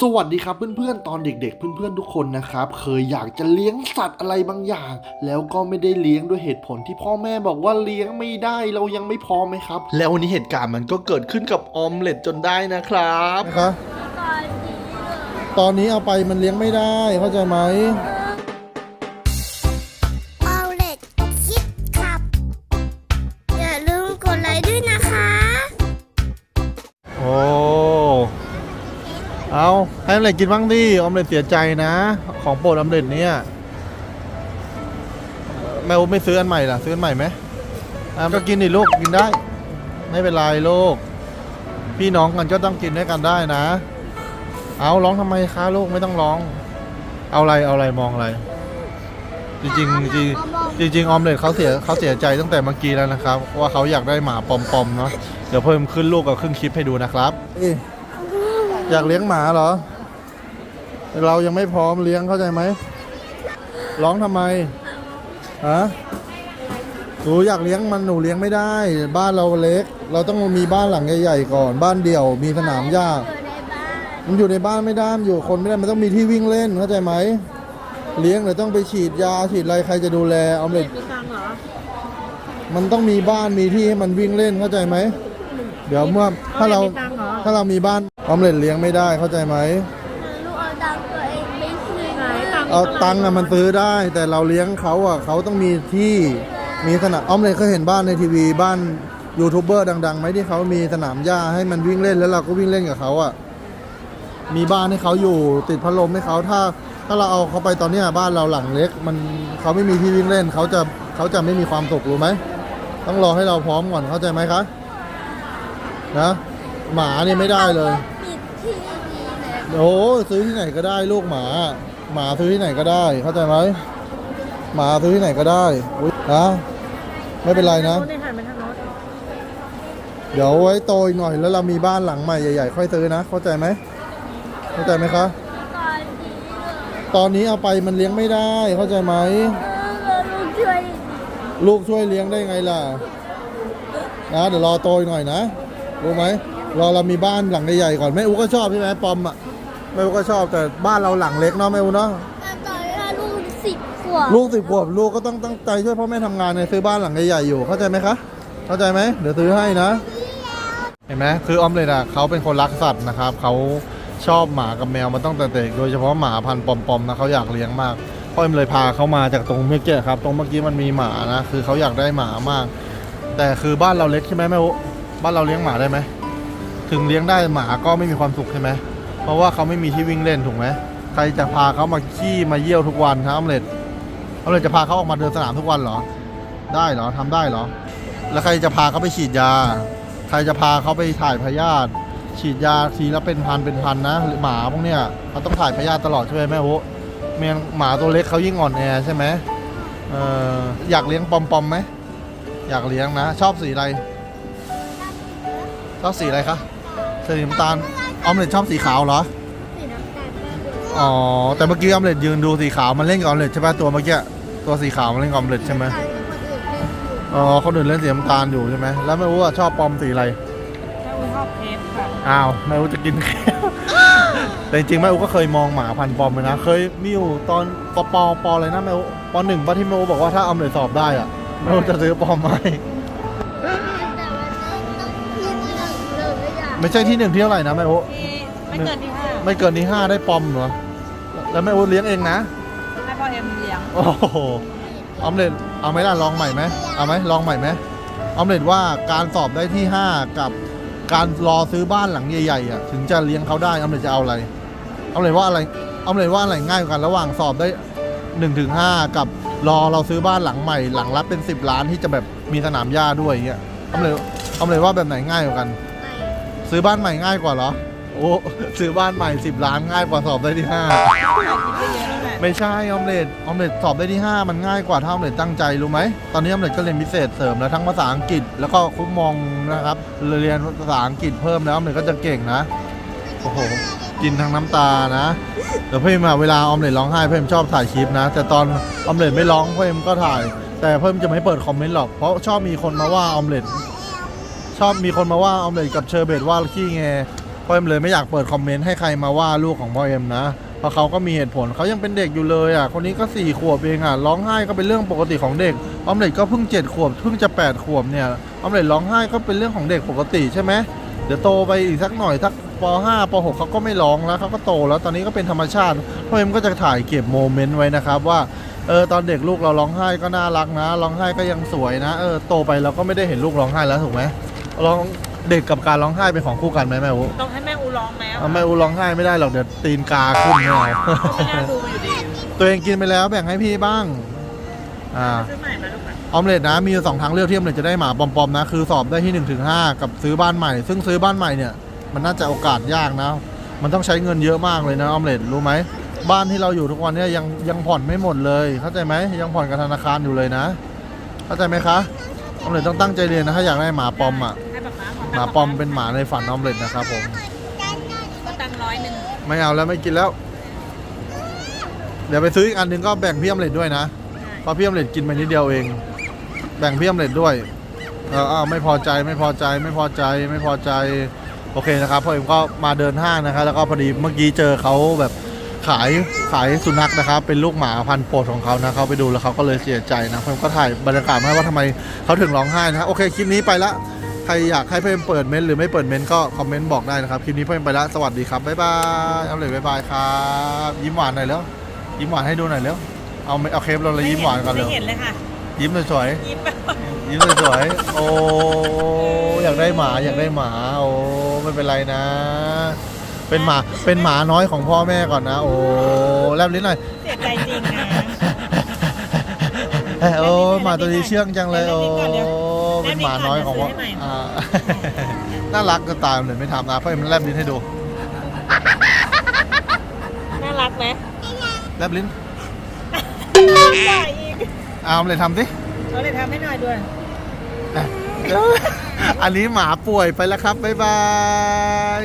สวัสดีครับเพื่อนๆ ตอนเด็กๆ เพื่อนๆ ทุกคนนะครับ เคยอยากจะเลี้ยงสัตว์อะไรบางอย่าง แล้วก็ไม่ได้เลี้ยงด้วยเหตุผลที่พ่อแม่บอกว่าเลี้ยงไม่ได้เรายังไม่พร้อมไหมครับ แล้ววันนี้เหตุการณ์มันก็เกิดขึ้นกับออมเล็ตจนได้นะครับนะคะตอนนี้เอาไปมันเลี้ยงไม่ได้เข้าใจไหม เอาให้ออมเล็ตกินบ้างดิออมเล็ตเสียใจนะ ของโปรดออมเล็ตเนี่ยแม่ไม่ซื้ออันใหม่ล่ะ ซื้ออันใหม่ไหมอะก็กินดิลูกกินได้ ไม่เป็นไรลูกพี่น้องกันก็ต้องกินด้วยกันได้นะ เอาร้องทำไมคะลูกไม่ต้องร้อง เอาอะไรเอาอะไรมองอะไรจริงๆจริงจริงออมเล็ตเขาเสียเขาเสียใจตั้งแต่เมื่อกี้แล้วนะครับ ว่าเขาอยากได้หมาปอมๆเนาะเดี๋ยวเพิ่มขึ้นลูกกับขึ้นคลิปให้ดูนะครับ อยากเลี้ยงหมาเหรอ เรายังไม่พร้อมเลี้ยงเข้าใจไหม ร้องทำไมฮะหนูอยากเลี้ยงมันหนูเลี้ยงไม่ได้ บ้านเราเล็ก เราต้องมีบ้านหลังใหญ่ๆก่อน บ้านเดี่ยวมีสนามหญ้ามันอยู่ในบ้านไม่ได้มันอยู่คนไม่ได้มันต้องมีที่วิ่งเล่นเข้าใจไหมเลี้ยงเดี๋ยวต้องไปฉีดยาฉีดอะไรใครจะดูแลออมเล็ตมันต้องมีบ้านมีที่ให้มันวิ่งเล่นเข้าใจไหมเดี๋ยวเมื่อถ้าเราถ้าเรามีบ้าน ออมเล็ตเลี้ยงไม่ได้เข้าใจไหม ลูกเอาตังค์ตัวเองไปซื้อไหนตังค์ เอาตังค์อะมันซื้อได้ แต่เราเลี้ยงเขาอะเขาต้องมีที่มีสนามออมเล็ตเคยเห็นบ้านในทีวีบ้านยูทูบเบอร์ดังๆไหมที่เขามีสนามหญ้าให้มันวิ่งเล่นแล้วเราก็วิ่งเล่นกับเขาอะมีบ้านให้เขาอยู่ติดพัดลมให้เขาถ้า ถ้าเราเอาเขาไปตอนเนี้ยบ้านเราหลังเล็ก มันเขาไม่มีที่วิ่งเล่นเขาจะเขาจะไม่มีความสุขรู้ไหมต้องรอให้เราพร้อมก่อนเข้าใจไหมคะนะหมาเนี่ยไม่ได้เลยปิดทีวีเลย โอ้ซื้อที่ไหนก็ได้ลูกหมา หมาซื้อที่ไหนก็ได้ เข้าใจไหมหมาซื้อที่ไหนก็ได้อุ๊ยนะไม่เป็นไรนะ เดี๋ยวไว้โตอีกหน่อยแล้วเรามีบ้านหลังใหม่ใหญ่ๆ ค่อยซื้อนะ เข้าใจไหมเข้าใจไหมคะ ตอนนี้เอาไปมันเลี้ยงไม่ได้เข้าใจไหมลูกช่วยลูกช่วยเลี้ยงได้ไงล่ะนะเดี๋ยวรอโตอีกหน่อยนะรู้ไหมรอเรามีบ้านหลังใหญ่ๆก่อนแม่อูก็ชอบใช่ไหมปอมอะ แม่อูก็ชอบแต่บ้านเราหลังเล็กเนาะแม่อูเนาะแต่ตอนนี้ลูกสิบขวบลูกสิบขวบลูกก็ต้องตั้งใจช่วยพ่อแม่ทำงานในซื้อบ้านหลังใหญ่ๆอยู่เข้าใจไหมคะเข้าใจไหมเดี๋ยวซื้อให้นะ เห็นไหมคือออมเล็ตอะเขาเป็นคนรักสัตว์นะครับเขาชอบหมากับแมวมาตั้งแต่เด็กโดยเฉพาะหมาพันธุ์ปอมๆนะเขาอยากเลี้ยงมากพ่อเอ็มเลยพาเขามาจากตรงเมื่อกี้ครับตรงเมื่อกี้มันมีหมานะคือเขาอยากได้หมามาก แต่คือบ้านเราเล็กใช่ไหมแม่อุบ้านเราเลี้ยงหมาได้ไหมถึงเลี้ยงได้หมาก็ไม่มีความสุขใช่ไหม เพราะว่าเขาไม่มีที่วิ่งเล่นถูกไหมใครจะพาเขามาขี้มาเยี่ยวทุกวันครับออมเล็ตออมเล็ตจะพาเขาออกมาเดินสนามทุกวันเหรอ ได้เหรอทำได้เหรอ แล้วใครจะพาเขาไปฉีดยา ใครจะพาเขาไปถ่ายพยาธิฉีดยาทีละเป็นพันเป็นพันนะหรือหมาพวกเนี้ยเขาต้องถ่ายพยาธิตลอดใช่ไหมแม่โอ้เมียงหมาตัวเล็กเขายิ่งอ่อนแอใช่ไหมเอออยากเลี้ยงปอมปอมไหมอยากเลี้ยงนะ ชอบสีอะไรชอบสีอะไรคะสีน้ำตาล ออมเล็ตชอบสีขาวเหรอ สีน้ำตาลอ๋อ แต่เมื่อกี้ออมเล็ตยืนดูสีขาวมันเล่นกับออมเล็ตใช่ปะตัวเมื่อกี้ตัวสีขาวมันเล่นกับออมเล็ตใช่ไหมตอนนี้คนอื่นเล่นอยู่อ๋อคนอื่นเล่นสีน้ำตาลอยู่ใช่ไหมแล้วแม่อู้อะชอบปอมสีอะไร ถ้าคุณชอบเทปค่ะอ้าวแม่อูจะกินแต่จริงๆแม่อูก็เคยมองหมาพันธุ์ปอมเลยนะ เคยมีอยู่ตอนปปปอะไรนะแม่อูปหนึ่งปะที่แม่อูบอกว่าถ้าเอาเนยสอบได้อะแม่อูจะซื้อปอมไหมาให้ ไม่ใช่ที่หนึ่งที่เท่าไหร่นะแม่อูที่ไม่เกินที่ห้าไม่เกินที่ห้าได้ปอมเหรอ แล้วแม่อูเลี้ยงเองนะให้พ่อเอ็มเลี้ยงโอ้โหออมเล็ตเอาไหมล่ะลองใหม่ไหมเอาไหมลองใหม่ไหมออมเล็ตว่าการสอบได้ที่ห้ากับการรอซื้อบ้านหลังใหญ่ๆอะถึงจะเลี้ยงเขาได้ออมเล็ตจะเอาอะไรออมเล็ตว่าอะไรออมเล็ตว่าอะไรง่ายกว่ากันระหว่างสอบได้หนึ่งถึงห้ากับรอเราซื้อบ้านหลังใหม่หลังละเป็นสิบล้านที่จะแบบมีสนามหญ้าด้วยอย่างเงี้ยออมเล็ตออมเล็ตว่าแบบไหนง่ายกว่ากัน ซื้อบ้านใหม่ง่ายกว่าเหรอ โอ้ซื้อบ้านใหม่สิบล้านง่ายกว่าสอบได้ที่ห้าไม่ใช่ออมเล็ตออมเล็ตสอบได้ที่ 5 มันง่ายกว่าถ้าออมเล็ตตั้งใจรู้ไหม ตอนนี้ออมเล็ตก็เรียนพิเศษเสริมแล้วทั้งภาษาอังกฤษแล้วก็คุ้มมองนะครับเรียนภาษาอังกฤษเพิ่มแล้วออมเล็ตก็จะเก่งนะโอ้โหกินทั้งน้ำตานะเดี๋ยวเพิ่มมาเวลาออมเล็ตร้องไห้เพิ่มชอบถ่ายคลิปนะ แต่ตอนออมเล็ตไม่ร้องเพิ่มก็ถ่าย แต่เพิ่มจะไม่เปิดคอมเมนต์หรอกเพราะชอบมีคนมาว่าออมเล็ต ชอบมีคนมาว่าออมเล็ตกับเชอร์เบตว่าขี้แงพ่อเอ็มเลยไม่อยากเปิดคอมเมนต์ให้ใครมาว่าลูกของพ่อเอ็มนะ เพราะเขาก็มีเหตุผลเขายังเป็นเด็กอยู่เลยอะ คนนี้ก็สี่ขวบเองอะ ร้องไห้ก็เป็นเรื่องปกติของเด็ก ออมเล็ตก็เพิ่งเจ็ดขวบ เพิ่งจะแปดขวบเนี่ย ออมเล็ตร้องไห้ก็เป็นเรื่องของเด็กปกติใช่ไหมเดี๋ยวโตไปอีกสักหน่อยสักป .5 ป .6 เขาก็ไม่ร้องแล้วเขาก็โตแล้วตอนนี้ก็เป็นธรรมชาติพ่อเอ็มก็จะถ่ายเก็บโมเมนต์ไว้นะครับว่าเออตอนเด็กลูกเราร้องไห้ก็น่ารักนะร้องไห้ก็ยังสวยนะเออโตไปเราก็ไม่ได้เห็นลูกร้องไห้แล้วถูกไหม ร้องเด็กกับการร้องไห้เป็นของคู่กันไหมแม่อูต้องให้แม่อูร้องไหมอะเอาแม่อูร้องไห้ไม่ได้หรอกเดี๋ยวตีนกาขึ้นไม่เอาไม่น่าดูอยู่ดีตัวเองกินไปแล้วแบ่งให้พี่บ้าง อ่า ซื้อใหม่มาลูกอะออมเล็ตนะ มีอยู่สองทางเลือกที่ออมเล็ตจะได้หมาปอมๆนะ คือสอบได้ที่1นถึงหกับซื้อบ้านใหม่ ซึ่งซื้อบ้านใหม่เนี่ย มันน่าจะโอกาสยากนะ มันต้องใช้เงินเยอะมากเลยนะออมเล็ตรู้ไหม บ้านที่เราอยู่ทุกวันเนี้ยังยังผ่อนไม่หมดเลย เข้าใจไหมยังผ่อนกับธนาคารอยู่เลยนะ เข้าใจไหมคะออมเล็ตต้องตั้งใจเรียนนะถ้าอยากได้หมาปอมอะให้ป๊าป๊าขหมาปอมเป็นหมาในฝันออมเล็ตนะครับผม ก็ตังค์ร้อยหนึ่งไม่เอาแล้วไม่กินแล้ว เดี๋ยวไปซื้ออีกอันหนึ่งก็แบ่งพี่ออมเล็ตด้วยนะเพราะพี่ออมเล็ตกินไปนิดเดียวเอง แบ่งพี่ออมเล็ตด้วย เอออ้าวไม่พอใจไม่พอใจไม่พอใจไม่พอใจ โอเคนะครับพ่อเอ็มก็มาเดินห้างนะครับ แล้วก็พอดีเมื่อกี้เจอเขาแบบขายขายสุนัขนะครับ เป็นลูกหมาพันธุ์โปรดของเขานะเขาไปดูแล้วเขาก็เลยเสียใจนะพ่อเอ็มก็ถ่ายบรรยากาศมาให้ว่าทำไมเขาถึงร้องไห้นะโอเคคลิปนี้ไปละ ใครอยากให้พ่อเอ็มเปิดเมนต์หรือไม่เปิดเมนต์ก็คอมเมนต์บอกได้นะครับ คลิปนี้พ่อเอ็มไปละสวัสดีครับ บ๊ายบายเอาเลยบ๊ายบายครับ ยิ้มหวานหน่อยแล้ว ยิ้มหวานให้ดูหน่อยแล้วเอาเอาเคปเราเลยยิ้มหวานก่อนเร็วไม่เห็นเลยค่ะ ยิ้มสวยๆ ยิ้มไปยิ้มสวยๆ โอ้ อยากได้หมา อยากได้หมา โอ้ ไม่เป็นไรนะ เป็นหมา เป็นหมาน้อยของพ่อแม่ก่อนนะ โอ้ แลบลิ้นหน่อย เสียใจจริงนะ โอ้ หมาตัวนี้เชื่องจังเลย โอ้แลบลิ้ เป็นนหก่มาอนน้อยของพ่อเดี๋ยวซื้อให้ใหม่อ่า น่ารักก็ตามเลยไม่ทำนะเพราะมันแลบลิ้นให้ดู น่ารักไหมแลบลิ้นใส่อีกเอาเลยทำสิเราเลยทำให้หน่อยด้วย อันนี้หมาป่วยไปแล้วครับ บ๊ายบาย